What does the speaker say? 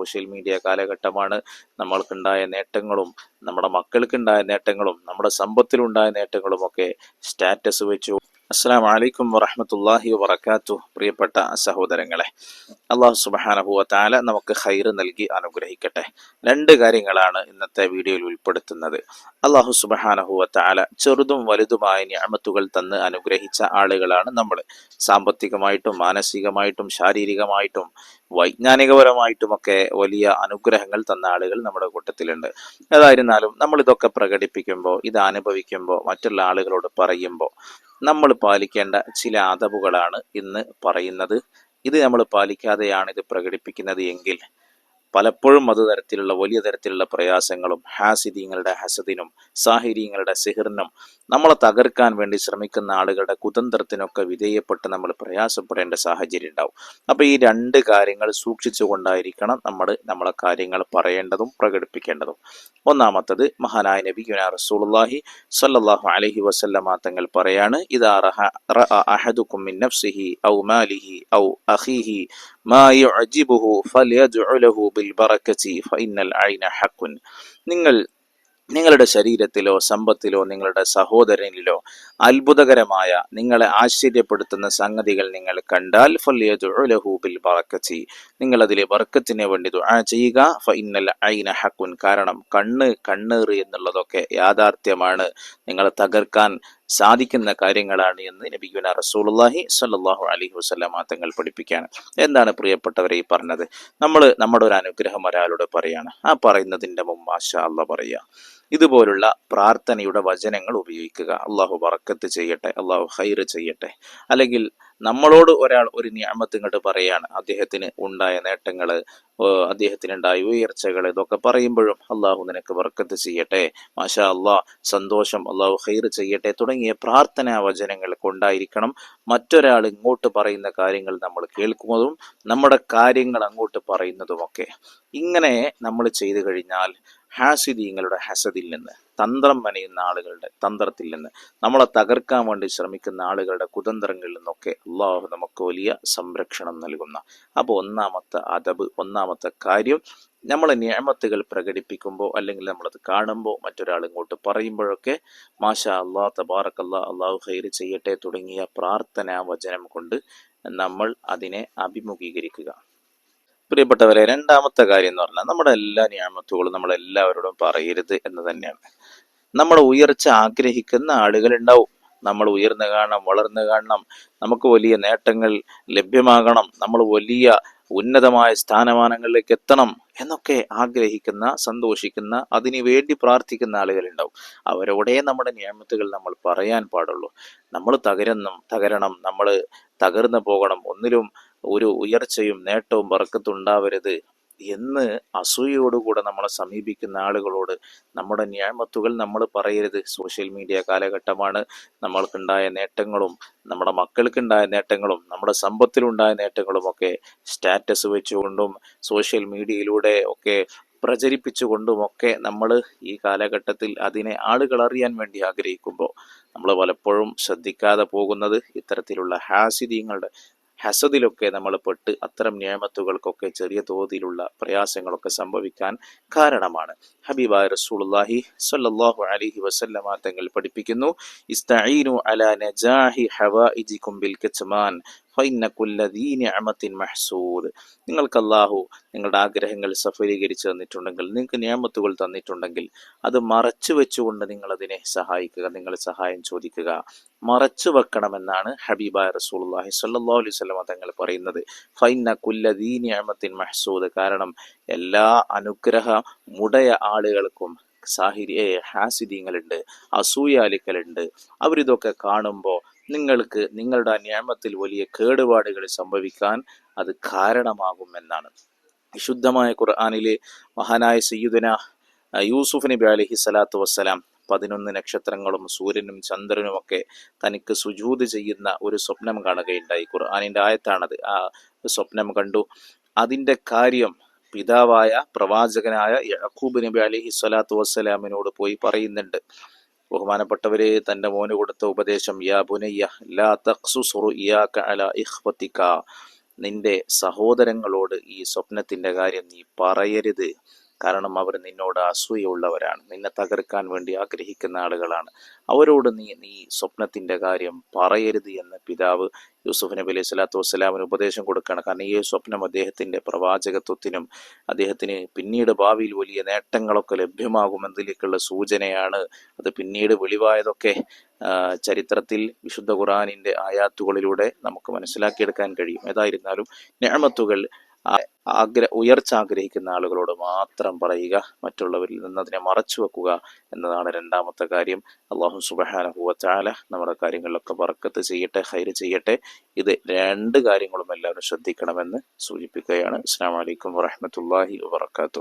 Social media കാലഘട്ടമാണ് നമ്മൾക്കുണ്ടായ നേട്ടങ്ങളും നമ്മുടെ മക്കൾക്കുണ്ടായ നേട്ടങ്ങളും നമ്മുടെ സമ്പത്തിലുണ്ടായ നേട്ടങ്ങളും ഒക്കെ സ്റ്റാറ്റസ് വെച്ചു അസ്സാം വലൈക്കും വറഹമത്തല്ലാഹി വറക്കാത്തു പ്രിയപ്പെട്ട സഹോദരങ്ങളെ അള്ളാഹു സുബാനഹുവ താല നമുക്ക് ഹൈറ് നൽകി അനുഗ്രഹിക്കട്ടെ. രണ്ട് കാര്യങ്ങളാണ് ഇന്നത്തെ വീഡിയോയിൽ ഉൾപ്പെടുത്തുന്നത്. അള്ളാഹു സുബാനഹുവ താല ചെറുതും വലുതുമായ ഞാമത്തുകൾ തന്ന് അനുഗ്രഹിച്ച ആളുകളാണ് നമ്മൾ സാമ്പത്തികമായിട്ടും മാനസികമായിട്ടും ശാരീരികമായിട്ടും വൈജ്ഞാനികപരമായിട്ടുമൊക്കെ വലിയ അനുഗ്രഹങ്ങൾ തന്ന ആളുകൾ നമ്മുടെ കൂട്ടത്തിലുണ്ട്. ഏതായിരുന്നാലും നമ്മളിതൊക്കെ പ്രകടിപ്പിക്കുമ്പോൾ ഇത് അനുഭവിക്കുമ്പോൾ മറ്റുള്ള ആളുകളോട് പറയുമ്പോൾ നമ്മൾ പാലിക്കേണ്ട ചില അതവുകളാണ് ഇന്ന് പറയുന്നത്. ഇത് നമ്മൾ പാലിക്കാതെയാണ് ഇത് പ്രകടിപ്പിക്കുന്നത് എങ്കിൽ പലപ്പോഴും അത് തരത്തിലുള്ള വലിയ തരത്തിലുള്ള പ്രയാസങ്ങളും ഹാസിദീങ്ങളുടെ ഹസദിനും സാഹിര്യങ്ങളുടെ സിഹിറിനും നമ്മളെ തകർക്കാൻ വേണ്ടി ശ്രമിക്കുന്ന ആളുകളുടെ കുതന്ത്രത്തിനൊക്കെ വിധേയപ്പെട്ട് നമ്മൾ പ്രയാസപ്പെടേണ്ട സാഹചര്യം ഉണ്ടാവും. അപ്പൊ ഈ രണ്ട് കാര്യങ്ങൾ സൂക്ഷിച്ചുകൊണ്ടായിരിക്കണം നമ്മൾ നമ്മളെ കാര്യങ്ങൾ പറയേണ്ടതും പ്രകടിപ്പിക്കേണ്ടതും. ഒന്നാമത്തത് മഹാനായ നബി റസൂലുള്ളാഹി സ്വല്ലല്ലാഹു അലൈഹി വസല്ലമ തങ്ങൾ പറയാണ് ഇദാ അഹദുക്കും മിൻ നഫ്സിഹി ഔ മാലിഹി ഔ അഖീഹി നിങ്ങൾ നിങ്ങളുടെ ശരീരത്തിലോ സമ്പത്തിലോ നിങ്ങളുടെ സഹോദരനിലോ അത്ഭുതകരമായ നിങ്ങളെ ആശ്ചര്യപ്പെടുത്തുന്ന സംഗതികൾ നിങ്ങൾ കണ്ടാൽ ഫല്യദുലഹൂബിൽ ബറക്കത്തി നിങ്ങൾ അതിലെ ബർക്കത്തിന് വേണ്ടി ദുആ ചെയ്യുക ഫഇന്നൽ ഐന ഹക്കുൻ. കാരണം കണ്ണ് കണ്ണേറ് എന്നുള്ളതൊക്കെ യാഥാർത്ഥ്യമാണ്. നിങ്ങളെ തകർക്കാൻ സാധിക്കുന്ന കാര്യങ്ങളാണ് എന്ന് നബിഗുന റസൂലുള്ളാഹി സല്ലാഹു അലൈഹി വസല്ലമ തങ്ങൾ പഠിപ്പിക്കുകയാണ് എന്താണ് പ്രിയപ്പെട്ടവരെ ഈ പറഞ്ഞത്? നമ്മൾ നമ്മുടെ ഒരു അനുഗ്രഹം ഒരാളോട് പറയാണ്. ആ പറയുന്നതിന്റെ മുമ്പ് മാഷാ അല്ല പറയുക ഇതുപോലുള്ള പ്രാർത്ഥനയുടെ വചനങ്ങൾ ഉപയോഗിക്കുക. അള്ളാഹു വറക്കത്ത് ചെയ്യട്ടെ അള്ളാഹു ഹൈറ് ചെയ്യട്ടെ. അല്ലെങ്കിൽ നമ്മളോട് ഒരാൾ ഒരു ഞാമത്ത് ഇങ്ങോട്ട് പറയാണ്. അദ്ദേഹത്തിന് ഉണ്ടായ നേട്ടങ്ങൾ അദ്ദേഹത്തിനുണ്ടായ ഉയർച്ചകൾ ഇതൊക്കെ പറയുമ്പോഴും അള്ളാഹു നിനക്ക് വർക്കത്ത് ചെയ്യട്ടെ. മാഷാ അള്ളാഹ് സന്തോഷം അള്ളാഹു ഹൈർ ചെയ്യട്ടെ. തുടങ്ങിയ പ്രാർത്ഥനാ വചനങ്ങൾ കൊണ്ടായിരിക്കണം മറ്റൊരാൾ ഇങ്ങോട്ട് പറയുന്ന കാര്യങ്ങൾ നമ്മൾ കേൾക്കുന്നതും നമ്മുടെ കാര്യങ്ങൾ അങ്ങോട്ട് പറയുന്നതുമൊക്കെ. ഇങ്ങനെ നമ്മൾ ചെയ്തു കഴിഞ്ഞാൽ ഹാസിദീങ്ങളുടെ ഹസദിൽ നിന്ന് തന്ത്രം മനയുന്ന ആളുകളുടെ തന്ത്രത്തിൽ നിന്ന് നമ്മളെ തകർക്കാൻ വേണ്ടി ശ്രമിക്കുന്ന ആളുകളുടെ കുതന്ത്രങ്ങളിൽ നിന്നൊക്കെ അള്ളാഹു നമുക്ക് വലിയ സംരക്ഷണം നൽകുന്ന. അപ്പോൾ ഒന്നാമത്തെ അതബ് ഒന്നാമത്തെ കാര്യം നമ്മളെ നിയമത്തുകൾ പ്രകടിപ്പിക്കുമ്പോൾ അല്ലെങ്കിൽ നമ്മളത് കാണുമ്പോൾ മറ്റൊരാൾ ഇങ്ങോട്ട് പറയുമ്പോഴൊക്കെ മാഷ അള്ളാ തബാറക്കല്ലാ അള്ളാഹു ഹൈർ ചെയ്യട്ടെ തുടങ്ങിയ പ്രാർത്ഥനാ വചനം കൊണ്ട് നമ്മൾ അതിനെ അഭിമുഖീകരിക്കുക. പ്രിയപ്പെട്ടവരെ രണ്ടാമത്തെ കാര്യം എന്ന് പറഞ്ഞാൽ നമ്മുടെ എല്ലാ നിയമത്തുകളും നമ്മളെല്ലാവരോടും പറയരുത് എന്ന് തന്നെയാണ്. നമ്മുടെ ഉയർച്ച ആഗ്രഹിക്കുന്ന ആളുകൾ ഉണ്ടാവും നമ്മൾ ഉയർന്നു കാണണം വളർന്നു കാണണം. നമുക്ക് വലിയ നേട്ടങ്ങൾ ലഭ്യമാകണം. നമ്മൾ വലിയ ഉന്നതമായ സ്ഥാനമാനങ്ങളിലേക്ക് എത്തണം എന്നൊക്കെ ആഗ്രഹിക്കുന്ന സന്തോഷിക്കുന്ന അതിനു വേണ്ടി പ്രാർത്ഥിക്കുന്ന ആളുകൾ ഉണ്ടാവും അവരോടെ നമ്മുടെ നിയമത്തുകൾ നമ്മൾ പറയാൻ പാടുള്ളൂ. നമ്മൾ തകരണം തകരണം. നമ്മൾ തകർന്നു പോകണം. ഒന്നിലും ഒരു ഉയർച്ചയും നേട്ടവും പറക്കത്തുണ്ടാവരുത് എന്ന് അസൂയയോടുകൂടെ നമ്മളെ സമീപിക്കുന്ന ആളുകളോട് നമ്മുടെ ന്യായമത്തുകൾ നമ്മൾ പറയരുത്. സോഷ്യൽ മീഡിയ കാലഘട്ടമാണ് നമ്മൾക്കുണ്ടായ നേട്ടങ്ങളും നമ്മുടെ മക്കൾക്കുണ്ടായ നേട്ടങ്ങളും നമ്മുടെ സമ്പത്തിലുണ്ടായ നേട്ടങ്ങളും ഒക്കെ സ്റ്റാറ്റസ് വെച്ചുകൊണ്ടും സോഷ്യൽ മീഡിയയിലൂടെ ഒക്കെ പ്രചരിപ്പിച്ചുകൊണ്ടുമൊക്കെ നമ്മൾ ഈ കാലഘട്ടത്തിൽ അതിനെ ആളുകൾ അറിയാൻ വേണ്ടി ആഗ്രഹിക്കുമ്പോൾ നമ്മൾ പലപ്പോഴും ശ്രദ്ധിക്കാതെ പോകുന്നത് ഇത്തരത്തിലുള്ള ഹാസിദ്യങ്ങളുടെ ഹസദിലൊക്കെ നമ്മൾ പെട്ട് അത്തരം നിയമത്തുകൾക്കൊക്കെ ചെറിയ തോതിലുള്ള പ്രയാസങ്ങളൊക്കെ സംഭവിക്കാൻ കാരണമാണ്. ഹബീബായ റസൂലുള്ളാഹി സ്വല്ലല്ലാഹു അലൈഹി വസല്ലമ തങ്ങൾ പഠിപ്പിക്കുന്നു അലാ നജാഹി മഹ്സൂദ്. നിങ്ങൾക്ക് അള്ളാഹു നിങ്ങളുടെ ആഗ്രഹങ്ങൾ സഫലീകരിച്ചു തന്നിട്ടുണ്ടെങ്കിൽ നിങ്ങൾക്ക് നിയമത്തുകൾ തന്നിട്ടുണ്ടെങ്കിൽ അത് മറച്ചു വെച്ചുകൊണ്ട് നിങ്ങൾ അതിനെ സഹായിക്കുക നിങ്ങൾ സഹായം ചോദിക്കുക. മറച്ചു വെക്കണമെന്നാണ് ഹബീബ റസൂൽഹി അലൈഹി സ്വലമ തങ്ങൾ പറയുന്നത്. ഫൈന കുല്ലദീ നിയമത്തിൻ മഹ്സൂദ്. കാരണം എല്ലാ അനുഗ്രഹ മുടയ ആളുകൾക്കും സാഹിര്യ ഹാസിദ്യങ്ങളുണ്ട് അസൂയാലിക്കലുണ്ട് അവരിതൊക്കെ കാണുമ്പോൾ നിങ്ങൾക്ക് നിങ്ങളുടെ നിയമത്തിൽ വലിയ കേടുപാടുകൾ സംഭവിക്കാൻ അത് കാരണമാകുമെന്നാണ്. വിശുദ്ധമായ ഖുർആാനിലെ മഹാനായ സയ്യുദന യൂസുഫ് നബി അലഹി സ്വലാത്തു വസ്സലാം പതിനൊന്ന് നക്ഷത്രങ്ങളും സൂര്യനും ചന്ദ്രനും ഒക്കെ തനിക്ക് സുജൂത് ചെയ്യുന്ന ഒരു സ്വപ്നം കാണുകയുണ്ടായി. ഖുർആാനിന്റെ ആയത്താണത്. ആ സ്വപ്നം കണ്ടു. അതിന്റെ കാര്യം പിതാവായ പ്രവാചകനായ യഹൂബ് നബി അലഹി സ്വലാത്തു വസ്സലാമിനോട് പോയി പറയുന്നുണ്ട്. ബഹുമാനപ്പെട്ടവരെ തന്റെ മോന് കൊടുത്ത ഉപദേശം യാ ബുനയ്യ ലാ തഖ്സുസ് ഇയാക അലാ ഇഖ്വതിക നിന്റെ സഹോദരങ്ങളോട് ഈ സ്വപ്നത്തിന്റെ കാര്യം നീ പറയരുത്. കാരണം അവർ നിന്നോട് അസൂയുള്ളവരാണ് നിന്നെ തകർക്കാൻ വേണ്ടി ആഗ്രഹിക്കുന്ന ആളുകളാണ്. അവരോട് നീ നീ സ്വപ്നത്തിന്റെ കാര്യം പറയരുത് എന്ന് പിതാവ് യൂസുഫ് നബി അലൈഹി സ്വലാത്തു വസ്സലാമിന് ഉപദേശം കൊടുക്കുകയാണ്. കാരണം ഈ സ്വപ്നം അദ്ദേഹത്തിന്റെ പ്രവാചകത്വത്തിനും അദ്ദേഹത്തിന് പിന്നീട് ഭാവിയിൽ വലിയ നേട്ടങ്ങളൊക്കെ ലഭ്യമാകുമെന്നതിലേക്കുള്ള സൂചനയാണ് അത്. പിന്നീട് വെളിവായതൊക്കെ ചരിത്രത്തിൽ വിശുദ്ധ ഖുറാനിന്റെ ആയാത്തുകളിലൂടെ നമുക്ക് മനസ്സിലാക്കിയെടുക്കാൻ കഴിയും. ഏതായിരുന്നാലും ഞാമത്തുകൾ ആഗ്ര ഉയർച്ച ആഗ്രഹിക്കുന്ന ആളുകളോട് മാത്രം പറയുക മറ്റുള്ളവരിൽ നിന്ന് അതിനെ മറച്ചു വെക്കുക എന്നതാണ് രണ്ടാമത്തെ കാര്യം. അള്ളാഹു സുബഹാനഹുവച്ചാല നമ്മുടെ കാര്യങ്ങളിലൊക്കെ വറക്കത്ത് ചെയ്യട്ടെ ഹൈര് ചെയ്യട്ടെ. ഇത് രണ്ട് കാര്യങ്ങളും എല്ലാവരും ശ്രദ്ധിക്കണമെന്ന് സൂചിപ്പിക്കുകയാണ്. അസ്സാം വലൈക്കും വറഹമത്തല്ലാഹി വാത്തു